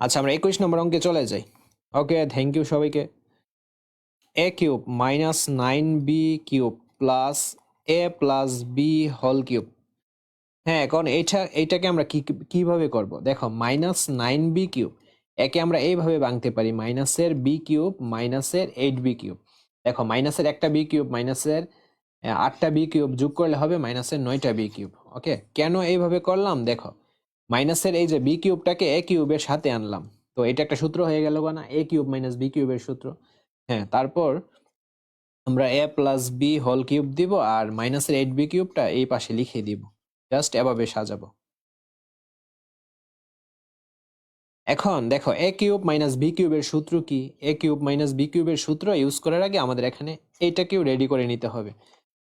আচ্ছা আমরা একুশ নম্বর অঙ্কে চলে যাই। ওকে থ্যাংক ইউ সবাইকে। A cube minus nine b cube plus a plus b whole cube হ্যাঁ এখন এইটা এইটাকে আমরা কি, কীভাবে করব? দেখো মাইনাস নাইন বি কিউব একে আমরা এইভাবে ভাঙতে পারি। মাইনাসের বি কিউব মাইনাসের এইট বি কিউব দেখো মাইনাসের একটা বি কিউব মাইনাসের আটটা বি কিউব যোগ করলে হবে মাইনাসের নয়টা বি কিউব ওকে কেন এইভাবে করলাম? দেখো মাইনাসের এই যে বি কিউবটাকে এ কিউবের সাথে আনলাম। তো এটা একটা সূত্র হয়ে গেল না? এ কিউব মাইনাস বি কিউবের সূত্র। হ্যাঁ তারপর আমরা a plus b whole cube দিব আর মাইনাসের এইট বি কিউবটা এই পাশে লিখে দিব। জাস্ট এভাবে সাজাবো। এখন দেখো এ কিউব মাইনাস বি কিউবের সূত্র কি? এ কিউব মাইনাস বি কিউবের সূত্র ইউজ করার আগে আমাদের এখানে এইটাকেও রেডি করে নিতে হবে।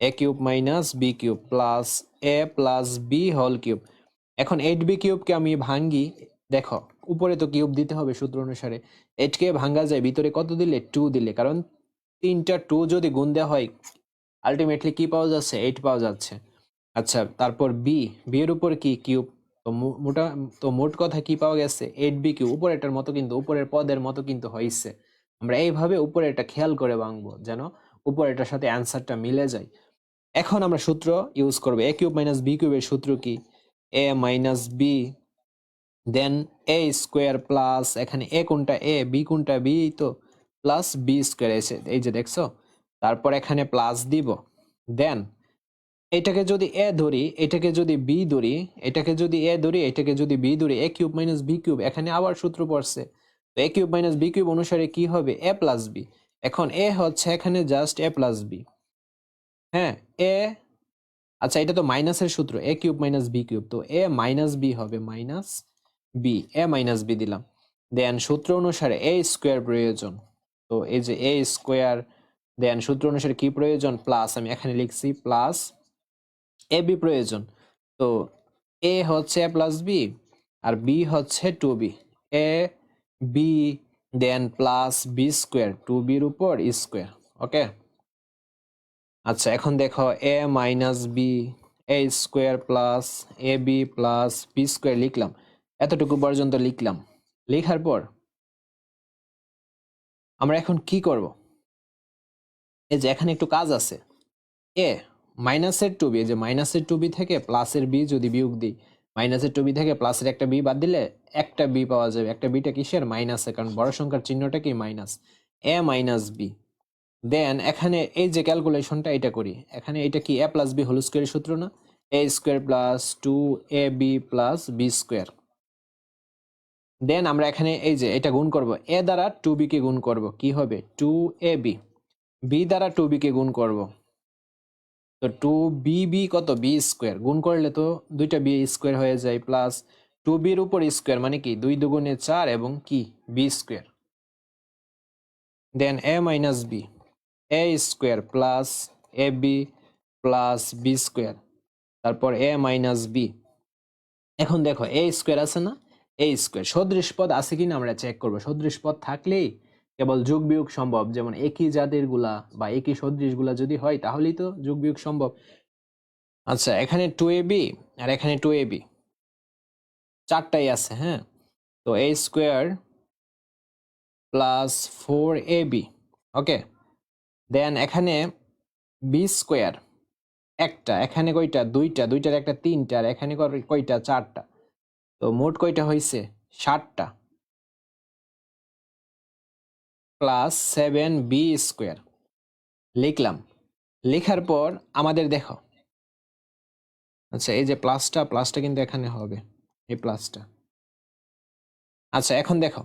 A cube minus b cube plus a plus b whole cube এখন এইট বি কিউবকে আমি ভাঙ্গি, দেখো, উপরে তো কিউব দিতে হবে সূত্র অনুসারে। এইটকে ভাঙ্গা যায়, ভিতরে কত দিলে? টু দিলে। কারণ তিনটা টু যদি গুণ দেওয়া হয় আলটিমেটলি কি পাওয়া যাচ্ছে? এইট পাওয়া যাচ্ছে। আচ্ছা তারপর বি বি এর উপর কি কিউব? তো মোটা, তো মোট কথা কি পাওয়া গেছে? Eight b cube. উপরেরটার মতো কিন্তু, উপরের পদের মতো কিন্তু হয়েছে আমরা এইভাবে উপরে উপরেরটা খেয়াল করে ভাঙবো যেন উপরেরটার সাথে অ্যান্সারটা মিলে যায়। এখন আমরা সূত্র ইউজ করব। এ কিউব মাইনাস বি কিউবের সূত্র কি? A minus b then a square plus এখানে এ কোনটা? এ বি কোনটা? বি তো প্লাস বি স্কোয়ার এসে, এই যে দেখছ? তারপর এখানে প্লাস দিব। দেন এটাকে যদি এ ধরি, এটাকে যদি বি ধরি, এটাকে যদি এ ধরি, এটাকে যদি বি ধরি a cube minus b cube এখানে আবার সূত্র পড়ছে। তো a cube minus b cube অনুসারে কি হবে? এ প্লাস বি এখন এ হচ্ছে এখানে জাস্ট এ প্লাস বি হ্যাঁ এ আচ্ছা এটা তো মাইনাসের সূত্র। A cube minus b cube. তো এ মাইনাস বি হবে minus b a minus b দিলাম। দেন সূত্র অনুসারে এ স্কোয়ার প্রয়োজন। তো এই যে এ স্কোয়ার, দেন সূত্র অনুসারে কি প্রয়োজন? প্লাস, আমি এখানে লিখছি প্লাস এ বি প্রয়োজন। তো এ হচ্ছে এ প্লাস বি আর বি হচ্ছে two b a b then plus b square two বির উপর স্কোয়ার, ওকে? আচ্ছা এখন দেখো a minus b a square plus a b plus b square লিখলাম। এতটুকু পর্যন্ত লিখলাম। লেখার পর আমরা এখন কি করব? এই যে এখানে একটু কাজ আছে। এ মাইনাসের টু বি যে মাইনাসের টু বি থেকে প্লাসের বি যদি বিয়োগ দিই মাইনাসের টু বি থেকে প্লাসের একটা বি বাদ দিলে একটা বি পাওয়া যাবে। একটা বিটা কিসের? মাইনাসে কারণ বড় সংখ্যার চিহ্নটা কি? Minus a minus b then এখানে এই যে ক্যালকুলেশনটা এটা করি। এখানে এটা কি এ প্লাস বি হোল স্কোয়ারের সূত্র না? A square plus two a b plus b square then আমরা এখানে এই যে এটা গুণ করব। এ দ্বারা টু বি কে গুণ করব। কি হবে? টু এ বি বি দ্বারা টু বি কে গুণ করব। তো টু বি বি কত? বি স্কোয়ার গুণ করলে তো দুইটা বি স্কোয়ার হয়ে যায় প্লাস টু বির উপর স্কোয়ার মানে কি? দুই দুগুণে চার এবং কি? B square then a minus b a square plus a b plus b square তারপর এ মাইনাস বি এখন দেখো এ স্কোয়ার আছে না? এ স্কোয়ার সদৃশ পদ আছে কিনা আমরা চেক করব। সদৃশ পদ থাকলেই কেবল যোগ বিয়োগ সম্ভব। যেমন একই জাতেরগুলা বা একই সদৃশগুলা যদি হয়, তাহলেই তো যোগ বিয়োগ সম্ভব। আচ্ছা এখানে টু এ বি আর এখানে টু এ বি চারটাই আছে হ্যাঁ? তো a square plus four a b okay then এখানে বি স্কোয়ার একটা, এখানে কয়টা? দুইটা, দুইটার একটা তিনটা, আর এখানে কয়টা? চারটা। তো মোট কয়টা হয়েছে ষাটটা প্লাস সেভেন বি স্কোয়ার লিখলাম। লেখার পর আমাদের দেখো। আচ্ছা এই যে প্লাসটা প্লাসটা কিন্তু এখানে হবে। এই প্লাসটা আচ্ছা এখন দেখো।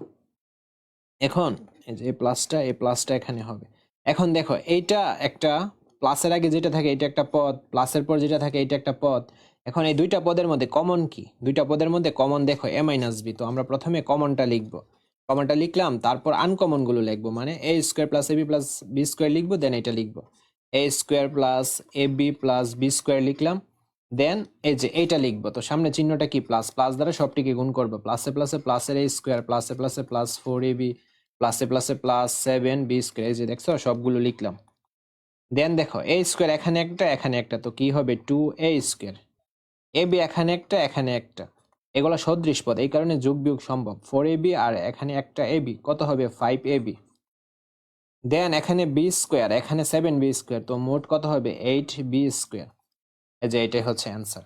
এখন, এই যে এই প্লাসটা এই প্লাসটা এখানে হবে। এখন দেখো, এইটা একটা প্লাসের আগে যেটা থাকে এটা একটা পদ, প্লাসের পর যেটা থাকে এটা একটা পদ। এখন এই দুইটা পদের মধ্যে কমন কি? দুইটা পদের মধ্যে কমন দেখো এ মাইনাস বি তো আমরা প্রথমে কমনটা লিখব। কমনটা লিখলাম, তারপর আনকমনগুলো লিখব মানে a square plus a b plus b square লিখব দেন এটা লিখব। A square plus a b plus b square লিখলাম দেন এই যে এইটা লিখব, তো সামনে চিহ্নটা কি? প্লাস প্লাস দ্বারা সবটিকে গুণ করব। প্লাসে প্লাসে প্লাসের এ স্কোয়ার প্লাসে প্লাসে প্লাস ফোর এ বি প্লাসে প্লাসে প্লাস সেভেন বি স্কোয়ার এই যে দেখছ, সবগুলো লিখলাম। দেন দেখো এ স্কোয়ার এখানে একটা এখানে একটা, তো কি হবে? Two a square a b এখানে একটা এখানে একটা। এগুলো সদৃশ পদ, এই কারণে যোগ বিয়োগ সম্ভব। ফোর এ বি আর এখানে একটা এ বি কত হবে? ফাইভ এ বি দেন এখানে বি স্কোয়ার এখানে সেভেন বি স্কোয়ার তো মোট কত হবে? এইট বি স্কোয়ার এই যে এটাই হচ্ছে অ্যান্সার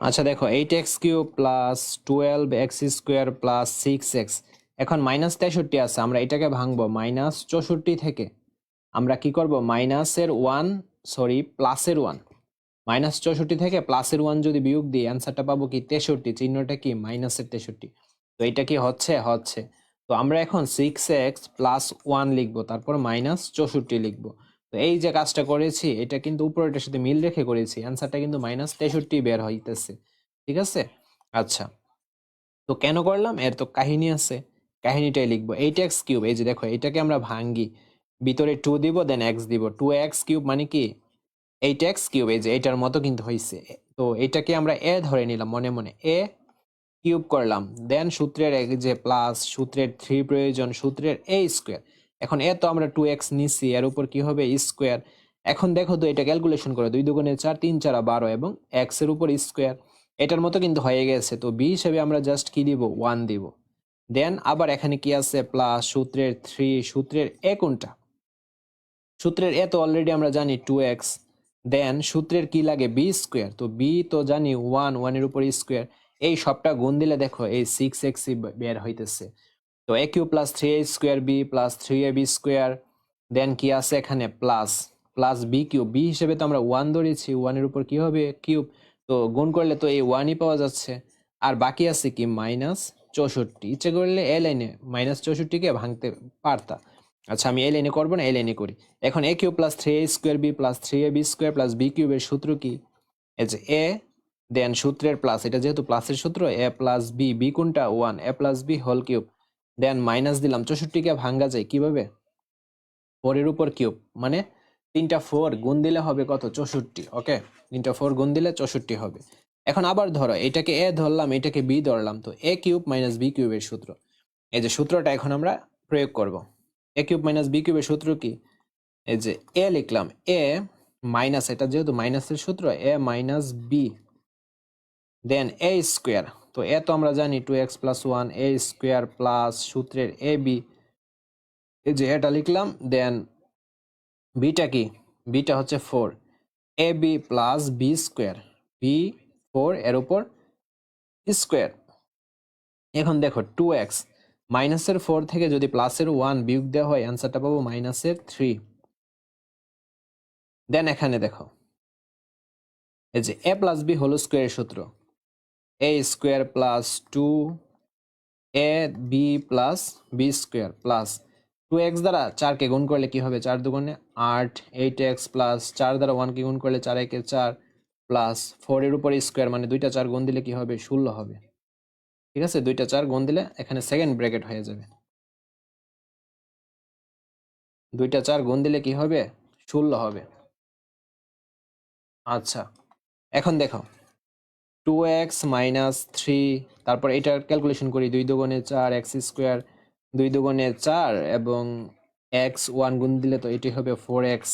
আচ্ছা দেখো eight x cube plus twelve x square plus six x এখন মাইনাস তেষট্টি আছে, আমরা এটাকে ভাঙবো মাইনাস চৌষট্টি থেকে। আমরা কি করব? মাইনাসের ওয়ান সরি প্লাসের ওয়ান মাইনাস চৌষট্টি থেকে প্লাসের ওয়ান যদি বিয়োগ দিই অ্যান্সারটা পাবো কি? তেষট্টি, চিহ্নটা কি? মাইনাসের তেষট্টি। তো এটা কি হচ্ছে? হচ্ছে। তো আমরা এখন সিক্স এক্স প্লাস ওয়ান লিখব, তারপর মাইনাস চৌষট্টি লিখব। তো এই যে কাজটা করেছি, এটা কিন্তু উপরেটার সাথে মিল রেখে করেছি। অ্যান্সারটা কিন্তু মাইনাস তেষট্টি বের হইতেছে। ঠিক আছে? আচ্ছা। তো কেন করলাম? এর তো কাহিনী আছে। কাহিনীটাই লিখব। এইট এক্স কিউব এই যে দেখো, এটাকে আমরা ভাঙ্গি। ভিতরে টু দিব দেন এক্স দিব। টু এক্স কিউব মানে কি? এইট এক্স কিউব এই যে এটার মতো কিন্তু হয়েছে তো এটাকে আমরা এ ধরে নিলাম মনে মনে। এ কিউব করলাম। দেন সূত্রের এক যে প্লাস সূত্রের থ্রি প্রয়োজন, সূত্রের এ স্কোয়ার এখন এ তো আমরা টু এক্স নিচ্ছি, এর উপর কি হবে? স্কোয়ার এখন দেখো তো এটা ক্যালকুলেশন করো, দুই দুগুণে চার, তিন চারা বারো এবং এক্সের উপর স্কোয়ার এটার মতো কিন্তু হয়ে গেছে, তো বি হিসেবে আমরা জাস্ট কি দিব? ওয়ান দিব। দেন আবার এখানে কি আছে? প্লাস সূত্রের থ্রি সূত্রের এ কোনটা? সূত্রের এ তো অলরেডি আমরা জানি টু এক্স দেন সূত্রের কি লাগে? বি স্কোয়ার তো বি তো জানি ওয়ান ওয়ানের উপর স্কোয়ার এই সবটা গুণ দিলে দেখো, এই সিক্স এক্স বের হইতেছে। তো a cube plus three a square b plus three a b square then কি আছে এখানে? Plus plus b cube. B হিসেবে তো আমরা ওয়ান ধরেছি ওয়ানের উপর কি হবে? কিউব। তো গুণ করলে তো এই ওয়ানই পাওয়া যাচ্ছে। আর বাকি আছে কি? মাইনাস চৌষট্টি। ইচ্ছে করলে এ লাইনে মাইনাস চৌষট্টিকে ভাঙতে পারতা। আচ্ছা আমি এ লাইনে করব না এ লাইনে করি। এখন a cube plus three a square b plus three a b square plus b কিউবের সূত্র কি? এই যে এ দেন সূত্রের প্লাস এটা যেহেতু প্লাসের সূত্র এ প্লাস বি বি কোনটা? One a plus b whole cube. Then minus দিলাম চৌষট্টিকে ভাঙ্গা যায় কীভাবে? ফোরের উপর কিউব মানে তিনটা ফোর গুণ দিলে হবে কত? চৌষট্টি ওকে তিনটা ফোর গুণ দিলে চৌষট্টি হবে। এখন আবার ধরো, এটাকে এ ধরলাম, এটাকে বি ধরলাম, তো এ কিউব মাইনাস বি কিউবের সূত্র। এই যে সূত্রটা এখন আমরা প্রয়োগ করব। এ কিউব মাইনাস বি কিউবের সূত্র কি? এই যে এ লিখলাম এ মাইনাস এটা যেহেতু মাইনাসের সূত্র a minus b then a square তো এ তো আমরা জানি two x plus one a square plus সূত্রের এ বি এই যে এটা লিখলাম দেন বিটা কি? বিটা হচ্ছে four a b plus b square b four এর উপর স্কোয়ার এখন দেখো টু এক্স মাইনাসের ফোর থেকে যদি প্লাসের ওয়ান বিয়োগ দেওয়া হয় অ্যান্সারটা পাবো মাইনাসের থ্রি দেন এখানে দেখো, এই যে এ প্লাস বি হোল স্কোয়ারের সূত্র। A square plus two a b plus b square plus two x দ্বারা চারকে গুণ করলে কি হবে? চার দুগুণে আট এইট এক্স প্লাস চার দ্বারা ওয়ানকে গুণ করলে চার, একে চার প্লাস ফোরের উপর স্কোয়ার মানে দুইটা চার গুণ দিলে কি হবে? ষোলো হবে। ঠিক আছে? দুইটা চার গুণ দিলে এখানে সেকেন্ড ব্র্যাকেট হয়ে যাবে। দুইটা চার গুণ দিলে কি হবে? ষোলো হবে। আচ্ছা এখন দেখো। টু এক্স মাইনাস থ্রি তারপর এটার ক্যালকুলেশন করি, দুই দুগুণে চার এক্স স্কোয়ার দুই দুগুণে চার, এবং এক্স ওয়ান গুণ দিলে তো এটি হবে ফোর এক্স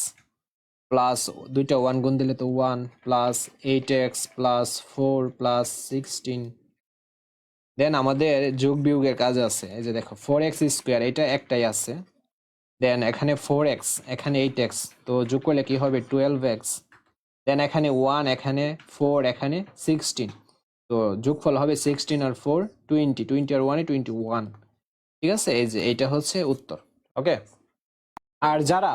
প্লাস দুইটা ওয়ান গুণ দিলে তো one plus eight x plus four plus sixteen then আমাদের যোগ বিয়োগের কাজ আছে, এই যে দেখো ফোর এক্স স্কোয়ার এটা একটাই আছে। দেন এখানে ফোর এক্স এখানে এইট এক্স তো যোগ করলে কি হবে? টুয়েলভ এক্স দেন এখানে ওয়ান এখানে ফোর এখানে সিক্সটিন তো যোগফল হবে সিক্সটিন আর ফোর টোয়েন্টি টোয়েন্টি আর ওয়ানে টোয়েন্টি ওয়ান ঠিক আছে? এই যে, এইটা হচ্ছে উত্তর। ওকে আর যারা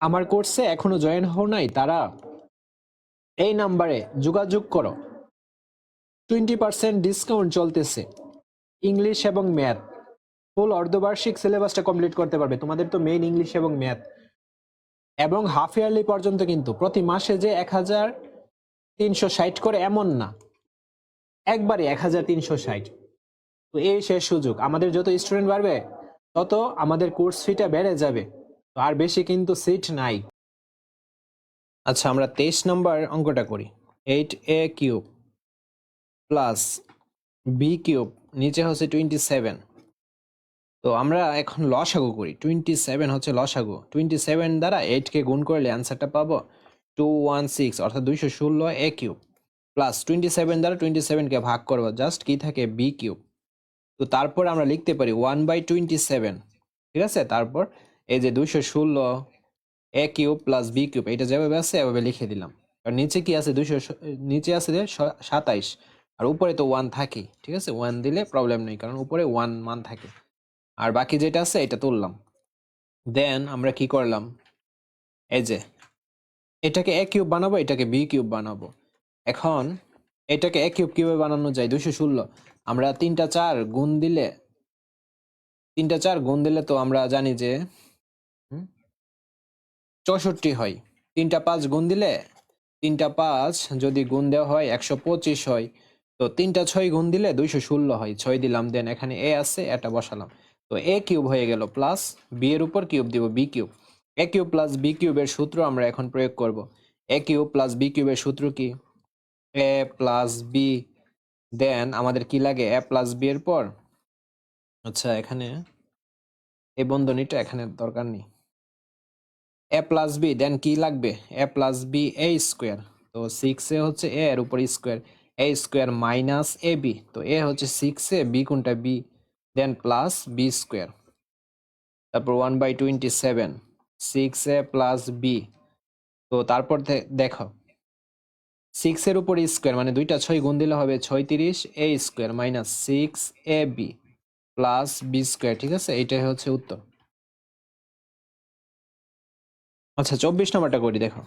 আমার কোর্সে এখনও জয়েন হও নাই, তারা এই নাম্বারে যোগাযোগ করো। টোয়েন্টি পার্সেন্ট ডিসকাউন্ট চলতেছে। ইংলিশ এবং ম্যাথ ফুল অর্ধবার্ষিক সিলেবাসটা কমপ্লিট করতে পারবে। তোমাদের তো মেইন ইংলিশ এবং ম্যাথ এবং হাফ ইয়ারলি পর্যন্ত কিন্তু প্রতি মাসে যে এক হাজার তিনশো ষাট করে এমন না। একবারে এক হাজার তিনশো ষাট। তো এই শেষ সুযোগ। আমাদের যত স্টুডেন্ট বাড়বে, তত আমাদের কোর্স ফিটা বেড়ে যাবে। তো আর বেশি কিন্তু সিট নাই। আচ্ছা আমরা তেইশ নম্বর অঙ্কটা করি। Eight a cube plus b cube নিচে হচ্ছে টোয়েন্টি সেভেন তো আমরা এখন লসাগু করি। টোয়েন্টি সেভেন হচ্ছে লসাগু। টোয়েন্টি সেভেন দ্বারা এইটকে গুণ করলে অ্যান্সারটা পাবো টু ওয়ান সিক্স অর্থাৎ দুইশো ষোলো a cube. Plus twenty seven দ্বারা টোয়েন্টি সেভেনকে ভাগ করব জাস্ট কি থাকে? B cube. তো তারপর আমরা লিখতে পারি ওয়ান বাই টোয়েন্টি সেভেন ঠিক আছে? তারপর এই যে দুইশো ষোলো a cube plus b cube, এটা যেভাবে আছে এভাবে লিখে দিলাম। আর নিচে কি আছে? দুইশো নিচে আছে যে সাতাইশ। আর উপরে তো ওয়ান থাকেই, ঠিক আছে? ওয়ান দিলে প্রবলেম নেই, কারণ উপরে ওয়ান মান থাকে। আর বাকি যেটা আছে, এটা তুললাম। দেন আমরা কি করলাম? এই যে, এটাকে এ কিউব বানাবো, এটাকে বি কিউব বানাবো। এখন এটাকে এ কিউব কীভাবে বানানো যায়? দুইশো ষোলো। আমরা তিনটা চার গুণ দিলে, তিনটা চার গুণ দিলে তো আমরা জানি যে চৌষট্টি হয়। তিনটা পাঁচ গুণ দিলে, তিনটা পাঁচ যদি গুণ দেওয়া হয়, একশো পঁচিশ হয়। তো তিনটা ছয় গুণ দিলে দুইশো ষোলো হয়। ছয় দিলাম দেন এখানে এ আছে, এটা বসালাম। তো এ কিউব হয়ে গেল প্লাস বি এর উপর কিউব দিব b cube. A cube plus b কিউবের সূত্র আমরা এখন প্রয়োগ করব। এ কিউব প্লাস বি কিউবের সূত্র কি? এ প্লাস বি দেন আমাদের কি লাগে? এ প্লাস বি এর পর আচ্ছা এখানে এই বন্ধনীটা এখানে দরকার নেই। এ প্লাস বি দেন কি লাগবে? A plus b a square তো সিক্স এ হচ্ছে এ এর উপর square a square minus a b তো এ হচ্ছে সিক্স এ বি কোনটা? B then plus b square তারপর one by twenty seven six a plus b তো তারপর দেখো সিক্স এর উপর স্কোয়ার মানে দুইটা ছয় গুণ দিলে হবে ছয়ত্রিশ a square minus six a b plus b square ঠিক আছে? এইটাই হচ্ছে উত্তর। আচ্ছা চব্বিশ নম্বরটা করি, দেখো।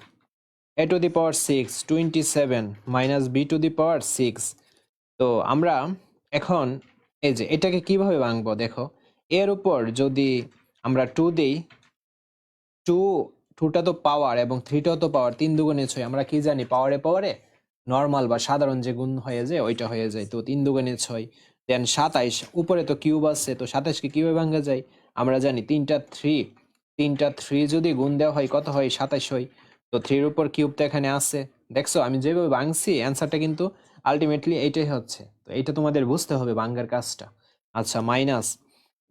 A to the power six twenty seven minus b to the power six তো আমরা এখন এই যে, এটাকে কীভাবে ভাঙবো? দেখো, এর উপর যদি আমরা টু দিই টু টুটা তো পাওয়ার এবং থ্রিটাও তো পাওয়ার তিন দুগুণে ছয়, আমরা কি জানি? পাওয়ারে পাওয়ারে নর্মাল বা সাধারণ যে গুণ হয়ে যায়, ওইটা হয়ে যায়। তো তিন দুগুণে ছয় দেন সাতাইশ, উপরে তো কিউব আছে, তো সাতাইশকে কীভাবে ভাঙা যায়? আমরা জানি তিনটা থ্রি তিনটা থ্রি যদি গুণ দেওয়া হয়, কত হয়? সাতাইশ হয়। তো থ্রির উপর কিউব তো এখানে আছে। দেখছ? আমি যেভাবে ভাঙছি অ্যান্সারটা কিন্তু আলটিমেটলি এইটাই হচ্ছে। তো এইটা তোমাদের বুঝতে হবে ভাঙ্গার কাজটা। আচ্ছা মাইনাস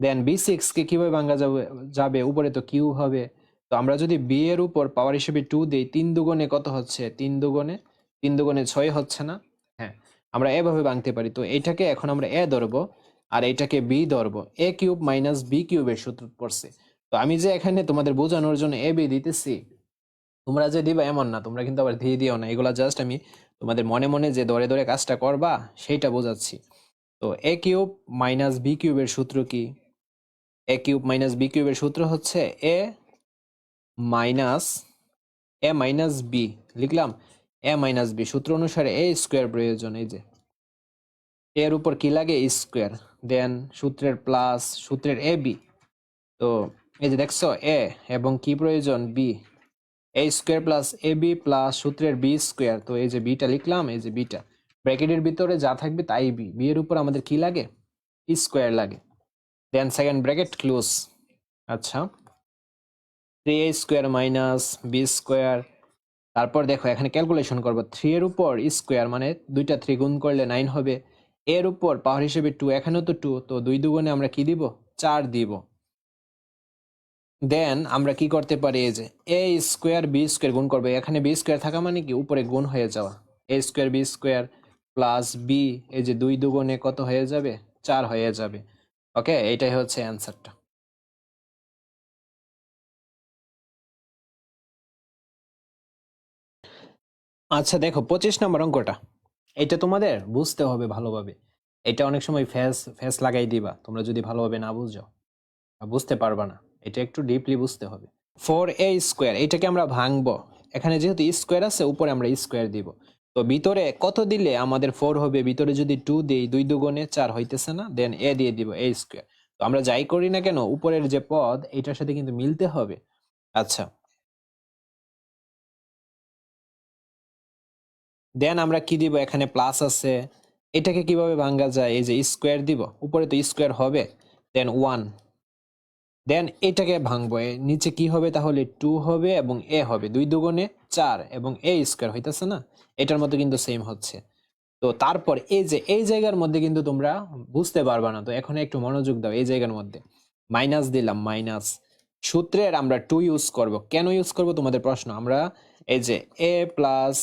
দেন বি সিক্সকে কীভাবে ভাঙ্গা যাবে যাবে? উপরে তো কিউ হবে। তো আমরা যদি বি এর উপর পাওয়ার হিসেবে টু দিই, তিন দুগুণে কত হচ্ছে? তিন দুগুণে তিন দুগুণে ছয় হচ্ছে না? হ্যাঁ আমরা এভাবে ভাঙতে পারি। তো এইটাকে এখন আমরা এ ধরবো আর এইটাকে বি ধরবো। এ কিউব মাইনাস বি কিউবের সূত্র পড়ছে। তো আমি যে এখানে তোমাদের বোঝানোর জন্য এ বি দিতেছি, তোমরা যে দিবা এমন না, তোমরা কিন্তু আবার দিয়ে দিও না। এগুলা জাস্ট আমি তোমাদের মনে মনে যে দরে দরে কাজটা করবা, সেইটা বোঝাচ্ছি। তো এ কিউব মাইনাস বি কিউবের সূত্র কি? এ কিউব মাইনাস বি কিউবের সূত্র হচ্ছে a minus a minus b লিখলাম এ মাইনাস বি সূত্র অনুসারে এ স্কোয়ার প্রয়োজন, এই যে। এর উপর কি লাগে? স্কোয়ার। দেন সূত্রের প্লাস সূত্রের এ বি তো এই যে দেখছ এ এবং কি প্রয়োজন? B a square plus a b plus সূত্রের বি স্কোয়ার তো এই যে বিটা লিখলাম, এই যে বিটা ব্র্যাকেটের ভিতরে যা থাকবে তাই বি বি এর উপর আমাদের কি লাগে? স্কোয়ার লাগে। দেন সেকেন্ড ব্র্যাকেট ক্লোজ আচ্ছা। Three a square minus b square তারপর দেখো, এখানে ক্যালকুলেশন করব। থ্রি এর উপর স্কোয়ার মানে দুইটা থ্রি গুণ করলে নাইন হবে। এর উপর পাওয়ার হিসেবে টু এখানেও তো টু তো দুই দুগুণে আমরা কি দিব? চার দিব। দেন আমরা কি করতে পারি? এই যে এ স্কোয়ার বি স্কোয়ার গুণ করবে। এখানে বি স্কোয়ার থাকা মানে কি? উপরে গুণ হয়ে যাওয়া। A square b square plus b এই যে দুই দুগুণে কত হয়ে যাবে? চার হয়ে যাবে। ওকে এইটাই হচ্ছে অ্যান্সারটা আচ্ছা দেখো, পঁচিশ নম্বর অঙ্কটা। এটা তোমাদের বুঝতে হবে ভালোভাবে। এটা অনেক সময় ফেস ফেস লাগাই দিবা। তোমরা যদি ভালোভাবে না বুঝো, বুঝতে পারবা না। এটা একটু ডিপলি বুঝতে হবে। ফোর এ স্কোয়ার এটাকে আমরা ভাঙবো। এখানে যেহেতু স্কোয়ার আছে, উপরে আমরা স্কোয়ার দিব। তো ভিতরে কত দিলে আমাদের ফোর হবে? ভিতরে যদি টু দিই, দুই দুগুণে চার হইতেছে না? দেন এ দিয়ে দিব এ স্কোয়ার তো আমরা যাই করি না কেন, উপরের যে পদ, এটার সাথে কিন্তু মিলতে হবে। আচ্ছা। দেন আমরা কি দিব? এখানে প্লাস আছে। এটাকে কীভাবে ভাঙ্গা যায়? এই যে স্কোয়ার দিব। উপরে তো স্কোয়ার হবে। দেন ওয়ান দেন এটাকে ভাঙবো। নিচে কি হবে? তাহলে টু হবে এবং এ হবে। দুই দুগুণে চার এবং এ স্কোয়ার হইতেছে না? এটার মধ্যে কিন্তু সেম হচ্ছে। তো তারপর এই যে, এই জায়গার মধ্যে কিন্তু তোমরা বুঝতে পারবা না। তো এখন একটু মনোযোগ দাও এই জায়গার মধ্যে। মাইনাস দিলাম মাইনাস সূত্রের আমরা টু ইউজ করব। কেন ইউজ করব? তোমাদের প্রশ্ন। আমরা এই যে a plus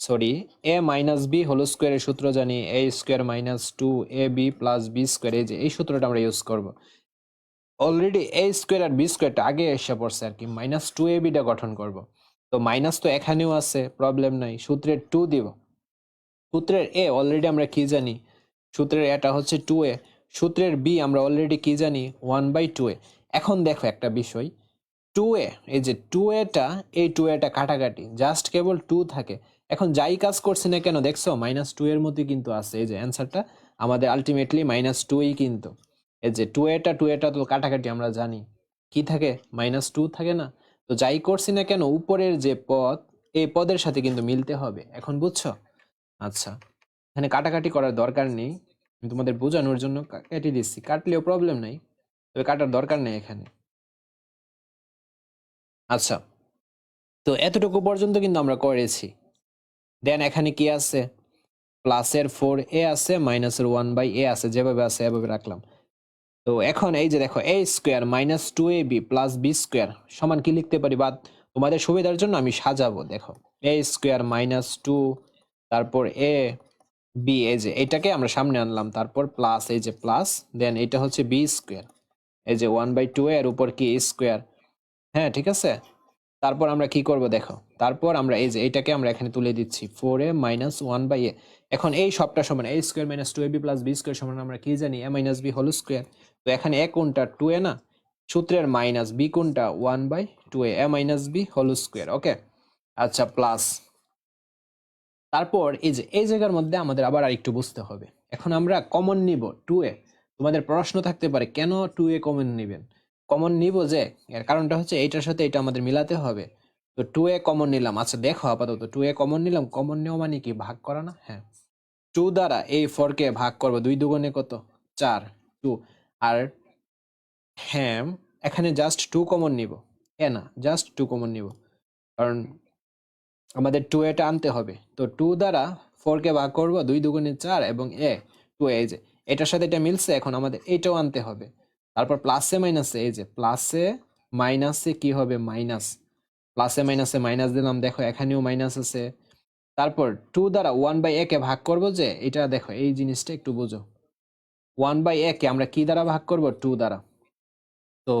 sorry a minus b whole স্কোয়ারের সূত্র জানি। A square minus two a b plus b square এই যে, এই সূত্রটা আমরা ইউজ করব। অলরেডি এ স্কোয়ার আর বি স্কোয়ারটা আগে এসে পড়ছে আর কি মাইনাস টু এ বিটা গঠন করব। তো মাইনাস তো এখানেও আছে প্রবলেম নাই, সূত্রের টু দিব। সূত্রের এ অলরেডি আমরা কি জানি? সূত্রের এটা হচ্ছে টু এ সূত্রের বি আমরা অলরেডি কি জানি? ওয়ান বাই টু এ এখন দেখো একটা বিষয় টু এ এই যে টু এটা এই টু এটা কাটাকাটি জাস্ট কেবল টু থাকে। এখন যাই কাজ করছি না কেন, দেখছ? মাইনাস টু এর মধ্যে কিন্তু আছে, এই যে অ্যান্সারটা আমাদের আলটিমেটলি মাইনাস টুই কিন্তু। এই যে টু এটা টু এটা তো কাটাকাটি আমরা জানি। কি থাকে? মাইনাস টু থাকে না? তো যাই করছি না কেন, উপরের যে পদ, এই পদের সাথে কিন্তু মিলতে হবে। এখন বুঝছ? আচ্ছা। এখানে কাটাকাটি করার দরকার নেই। আমি তোমাদের বোঝানোর জন্য কেটে দিচ্ছি। কাটলেও প্রবলেম নেই। তবে কাটার দরকার নেই এখানে। আচ্ছা। তো এতটুকু পর্যন্ত কিন্তু আমরা করেছি। দেন এখানে কি আছে? প্লাসের ফোর এ আছে মাইনাসের ওয়ান বাই এ আছে। যেভাবে আছে, এভাবে রাখলাম। তো এখন এই যে দেখো a square minus two a b plus b square সমান কি লিখতে পারি? বা তোমাদের সুবিধার জন্য আমি সাজাবো, দেখো। এ স্কোয়ার মাইনাস টু তারপর এ বি এই যে এটাকে আমরা সামনে আনলাম, তারপর প্লাস এই যে প্লাস দেন এটা হচ্ছে বি স্কোয়ার এই যে ওয়ান বাই টু এর উপর কি স্কোয়ার হ্যাঁ ঠিক আছে? তারপর আমরা কি করব, দেখো? তারপর আমরা এই যে এটাকে আমরা এখানে তুলে দিচ্ছি four a minus one by a এখন এই সবটা সমান a square minus two a b plus b square সমান আমরা কি জানি? A minus b whole square তো এখানে এ কোনটা? টু এ না? সূত্রের মাইনাস বি কোনটা? One by two a. Minus b whole square okay আচ্ছা প্লাস তারপর এই যে, এই জায়গার মধ্যে আমাদের আবার আরেকটু বুঝতে হবে। এখন আমরা কমন নিব টু এ। তোমাদের প্রশ্ন থাকতে পারে, কেন টু এ কমন নিবেন? কমন নিব যে, এর কারণটা হচ্ছে এইটার সাথে এটা আমাদের মিলাতে হবে। তো টু এ কমন নিলাম। আচ্ছা দেখো আপাতত টু এ কমন নিলাম। কমন নেওয়া মানে কি, ভাগ করা না? হ্যাঁ। টু দ্বারা এই ফোরকে ভাগ করব, দুই দুগুণে কত? চার টু আর হ্যাঁ এখানে জাস্ট টু কমন নিব। এ না জাস্ট টু কমন নিব। কারণ আমাদের টু এটা আনতে হবে। তো টু দ্বারা ফোরকে ভাগ করব, দুই দুগুণে চার এবং এ টু এই যে, এটার সাথে এটা মিলছে, এখন আমাদের এইটাও আনতে হবে। তারপর প্লাসে মাইনাসে এই যে প্লাসে মাইনাসে কি হবে? মাইনাস প্লাসে মাইনাসে মাইনাস দিলাম, দেখো এখানেও মাইনাস আছে। তারপর টু দ্বারা ওয়ান বাই একে ভাগ করব যে, এটা দেখো, এই জিনিসটা একটু বুঝো। ওয়ান বাই একে আমরা কি দ্বারা ভাগ করব? টু দ্বারা। তো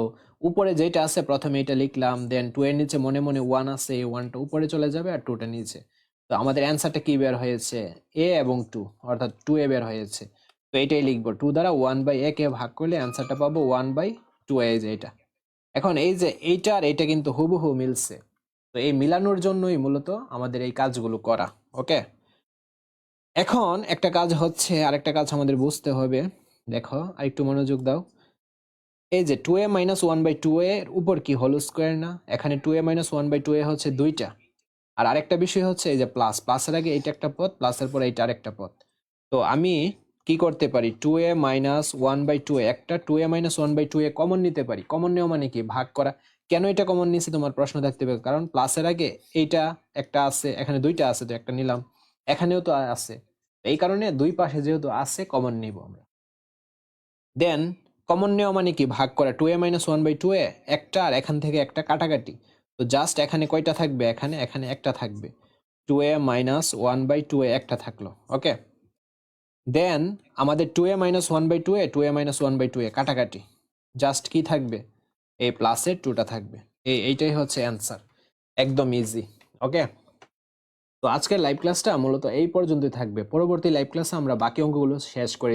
উপরে যেটা আছে, প্রথমে এটা লিখলাম দেন টু এর নিচে মনে মনে ওয়ান আছে, এই ওয়ানটা উপরে চলে যাবে আর টুটা নিচে। তো আমাদের অ্যান্সারটা কি বের হয়েছে? এ এবং টু অর্থাৎ টু এ বের হয়েছে। তো এটাই লিখব টু দ্বারা ওয়ান বাই এ কে ভাগ করলে অ্যান্সারটা পাবো ওয়ান বাই টু এ যে এটা। এখন এই যে এইটা আর এইটা কিন্তু হুবহু মিলছে। তো এই মিলানোর জন্যই মূলত আমাদের এই কাজগুলো করা ওকে এখন একটা কাজ হচ্ছে, আরেকটা কাজ আমাদের বুঝতে হবে। দেখো, আরেকটু মনোযোগ দাও। এই যে two a minus one by two এর উপর কি হোল স্কোয়ার না? এখানে two a minus one by two a হচ্ছে দুইটা। আর আরেকটা বিষয় হচ্ছে এই যে প্লাস প্লাসের আগে এইটা একটা পদ প্লাসের পর এইটা আরেকটা পদ তো আমি কি করতে পারি? Two a minus one by two a একটা two a minus one by two a common নিতে পারি। কমন নেওয়া মানে কি? ভাগ করা। কেন এটা কমন নিয়েছি? তোমার প্রশ্ন থাকতে পারে। কারণ প্লাসের আগে এইটা একটা আছে, এখানে দুইটা আছে, তো একটা নিলাম। এখানেও তো আছে। এই কারণে দুই পাশে যেহেতু আছে কমন নিব আমরা। দেন কমন নেওয়া মানে কি? ভাগ করা। Two a minus one by two a একটা আর এখান থেকে একটা কাটাকাটি। তো জাস্ট এখানে কয়টা থাকবে? এখানে এখানে একটা থাকবে। Two a minus one by two a একটা থাকল। ওকে দেন আমাদের two a minus one by two a two a minus one by two a কাটাকাটি। জাস্ট কি থাকবে? এই প্লাসের টুটা থাকবে। এই এইটাই হচ্ছে অ্যান্সার একদম ইজি ওকে তো আজকের লাইভ ক্লাসটা মূলত এই পর্যন্তই থাকবে। পরবর্তী লাইভ ক্লাসে আমরা বাকি অঙ্কগুলো শেষ করে